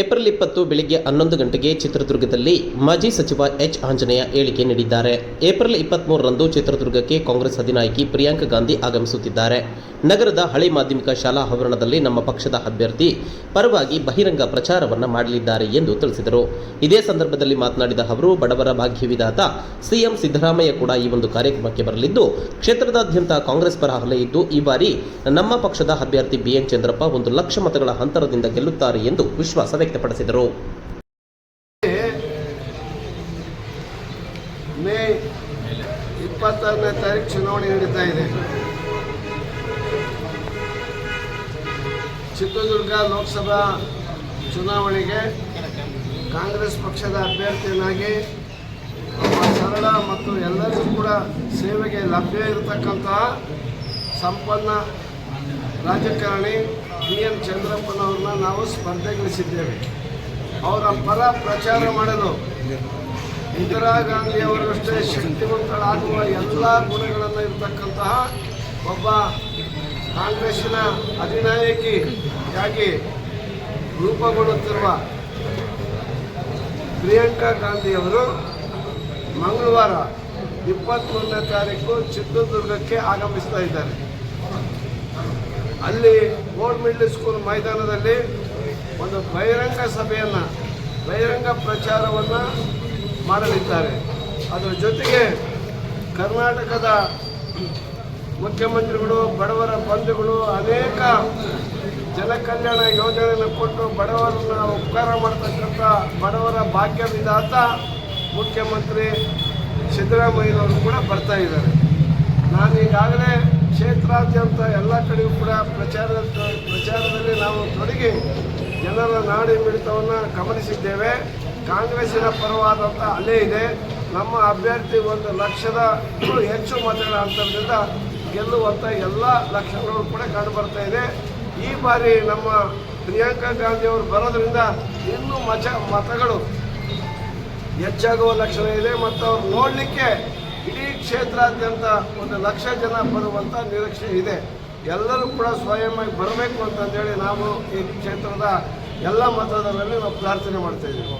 April ಇಪ್ಪತ್ತು ಬೆಳಿಗ್ಗೆ ಹನ್ನೊಂದು ಗಂಟೆಗೆ ಚಿತ್ರದುರ್ಗದಲ್ಲಿ ಮಾಜಿ ಸಚಿವ ಎಚ್ ಆಂಜನೇಯ ಹೇಳಿಕೆ ನೀಡಿದ್ದಾರೆ. ಏಪ್ರಿಲ್ ಇಪ್ಪತ್ಮೂರರಂದು ಚಿತ್ರದುರ್ಗಕ್ಕೆ ಕಾಂಗ್ರೆಸ್ ಅಧಿನಾಯಕಿ ಪ್ರಿಯಾಂಕಾ ಗಾಂಧಿ ಆಗಮಿಸುತ್ತಿದ್ದಾರೆ. ನಗರದ ಹಳೆ ಮಾಧ್ಯಮಿಕ ಶಾಲಾ ಆವರಣದಲ್ಲಿ ನಮ್ಮ ಪಕ್ಷದ ಅಭ್ಯರ್ಥಿ ಪರವಾಗಿ ಬಹಿರಂಗ ಪ್ರಚಾರವನ್ನು ಮಾಡಲಿದ್ದಾರೆ ಎಂದು ತಿಳಿಸಿದರು. ಇದೇ ಸಂದರ್ಭದಲ್ಲಿ ಮಾತನಾಡಿದ ಅವರು, ಬಡವರ ಭಾಗ್ಯವಿದಾತ ಸಿಎಂ ಸಿದ್ದರಾಮಯ್ಯ ಕೂಡ ಈ ಒಂದು ಕಾರ್ಯಕ್ರಮಕ್ಕೆ ಬರಲಿದ್ದು, ಕ್ಷೇತ್ರದಾದ್ಯಂತ ಕಾಂಗ್ರೆಸ್ ಪರ ಅಲೆ ಇದ್ದು, ಈ ಬಾರಿ ನಮ್ಮ ಪಕ್ಷದ ಅಭ್ಯರ್ಥಿ ಬಿಎನ್ ಚಂದ್ರಪ್ಪ ಒಂದು ಲಕ್ಷ ಮತಗಳ ಅಂತರದಿಂದ ಗೆಲ್ಲುತ್ತಾರೆ ಎಂದು ವಿಶ್ವಾಸ ವ್ಯಕ್ತಪಡಿಸಿದರು. ಮೇ ಇಪ್ಪತ್ತಾರನೇ ತಾರೀಕು ಚುನಾವಣೆ ನಡೀತಾ ಇದೆ. ಚಿತ್ರದುರ್ಗ ಲೋಕಸಭಾ ಚುನಾವಣೆಗೆ ಕಾಂಗ್ರೆಸ್ ಪಕ್ಷದ ಅಭ್ಯರ್ಥಿಯನ್ನಾಗಿ ಸರಳ ಮತ್ತು ಎಲ್ಲರಿಗೂ ಕೂಡ ಸೇವೆಗೆ ಲಭ್ಯ ಇರತಕ್ಕಂತಹ ಸಂಪನ್ನ ರಾಜಕಾರಣಿ ಬಿ ಎಂ ಚಂದ್ರಪ್ಪನವ್ರನ್ನ ನಾವು ಸ್ಪರ್ಧೆಗೊಳಿಸಿದ್ದೇವೆ. ಅವರ ಪರ ಪ್ರಚಾರ ಮಾಡಲು ಇಂದಿರಾ ಗಾಂಧಿಯವರಷ್ಟೇ ಶಕ್ತಿವಂತಳಾಗುವ ಎಲ್ಲ ಗುಣಗಳನ್ನು ಇರತಕ್ಕಂತಹ ಒಬ್ಬ ಕಾಂಗ್ರೆಸ್ಸಿನ ಅಧಿನಾಯಕಿಯಾಗಿ ರೂಪುಗೊಳ್ಳುತ್ತಿರುವ ಪ್ರಿಯಾಂಕಾ ಗಾಂಧಿಯವರು ಮಂಗಳವಾರ ಇಪ್ಪತ್ತ್ಮೂರನೇ ತಾರೀಕು ಚಿತ್ರದುರ್ಗಕ್ಕೆ ಆಗಮಿಸ್ತಾ ಇದ್ದಾರೆ. ಅಲ್ಲಿ ಓಲ್ಡ್ ಮಿಡ್ಲ್ ಸ್ಕೂಲ್ ಮೈದಾನದಲ್ಲಿ ಒಂದು ಬಹಿರಂಗ ಸಭೆಯನ್ನು, ಬಹಿರಂಗ ಪ್ರಚಾರವನ್ನು ಮಾಡಲಿದ್ದಾರೆ. ಅದರ ಜೊತೆಗೆ ಕರ್ನಾಟಕದ ಮುಖ್ಯಮಂತ್ರಿಗಳು, ಬಡವರ ಬಂಧುಗಳು, ಅನೇಕ ಜನಕಲ್ಯಾಣ ಯೋಜನೆಯನ್ನು ಕೊಟ್ಟು ಬಡವರನ್ನು ಉಪಕಾರ ಮಾಡ್ತಕ್ಕಂಥ ಬಡವರ ಭಾಗ್ಯವಿದಾತ ಮುಖ್ಯಮಂತ್ರಿ ಸಿದ್ದರಾಮಯ್ಯನವರು ಕೂಡ ಬರ್ತಾ ಇದ್ದಾರೆ. ನಾನು ಈಗಾಗಲೇ ಕ್ಷೇತ್ರಾದ್ಯಂತ ಎಲ್ಲ ಕಡೆಯೂ ಕೂಡ ಪ್ರಚಾರದ ತೊಡಗಿ ಜನರ ನಾಡಿ ಮಿಡಿತವನ್ನು ಗಮನಿಸಿದ್ದೇವೆ. ಕಾಂಗ್ರೆಸ್ಸಿನ ಪರವಾದಂಥ ಅಲೆ ಇದೆ. ನಮ್ಮ ಅಭ್ಯರ್ಥಿ ಒಂದು ಲಕ್ಷದ ಹೆಚ್ಚು ಮತಗಳ ಅಂತರದಿಂದ ಗೆಲ್ಲುವಂಥ ಎಲ್ಲ ಲಕ್ಷಣಗಳು ಕೂಡ ಕಂಡುಬರ್ತಾ ಇದೆ. ಈ ಬಾರಿ ನಮ್ಮ ಪ್ರಿಯಾಂಕಾ ಗಾಂಧಿ ಅವರು ಬರೋದ್ರಿಂದ ಇನ್ನೂ ಮಚ ಮತಗಳು ಹೆಚ್ಚಾಗುವ ಲಕ್ಷಣ ಇದೆ. ಮತ್ತು ಅವ್ರು ನೋಡಲಿಕ್ಕೆ ಇಡೀ ಕ್ಷೇತ್ರಾದ್ಯಂತ ಒಂದು ಲಕ್ಷ ಜನ ಬರುವಂಥ ನಿರೀಕ್ಷೆ ಇದೆ. ಎಲ್ಲರೂ ಕೂಡ ಸ್ವಯಂವಾಗಿ ಬರಬೇಕು ಅಂತಂದೇಳಿ ನಾವು ಈ ಕ್ಷೇತ್ರದ ಎಲ್ಲ ಮತದಾರರಲ್ಲಿ ನಾವು ಪ್ರಾರ್ಥನೆ ಮಾಡ್ತಾ ಇದ್ದೀವಿ.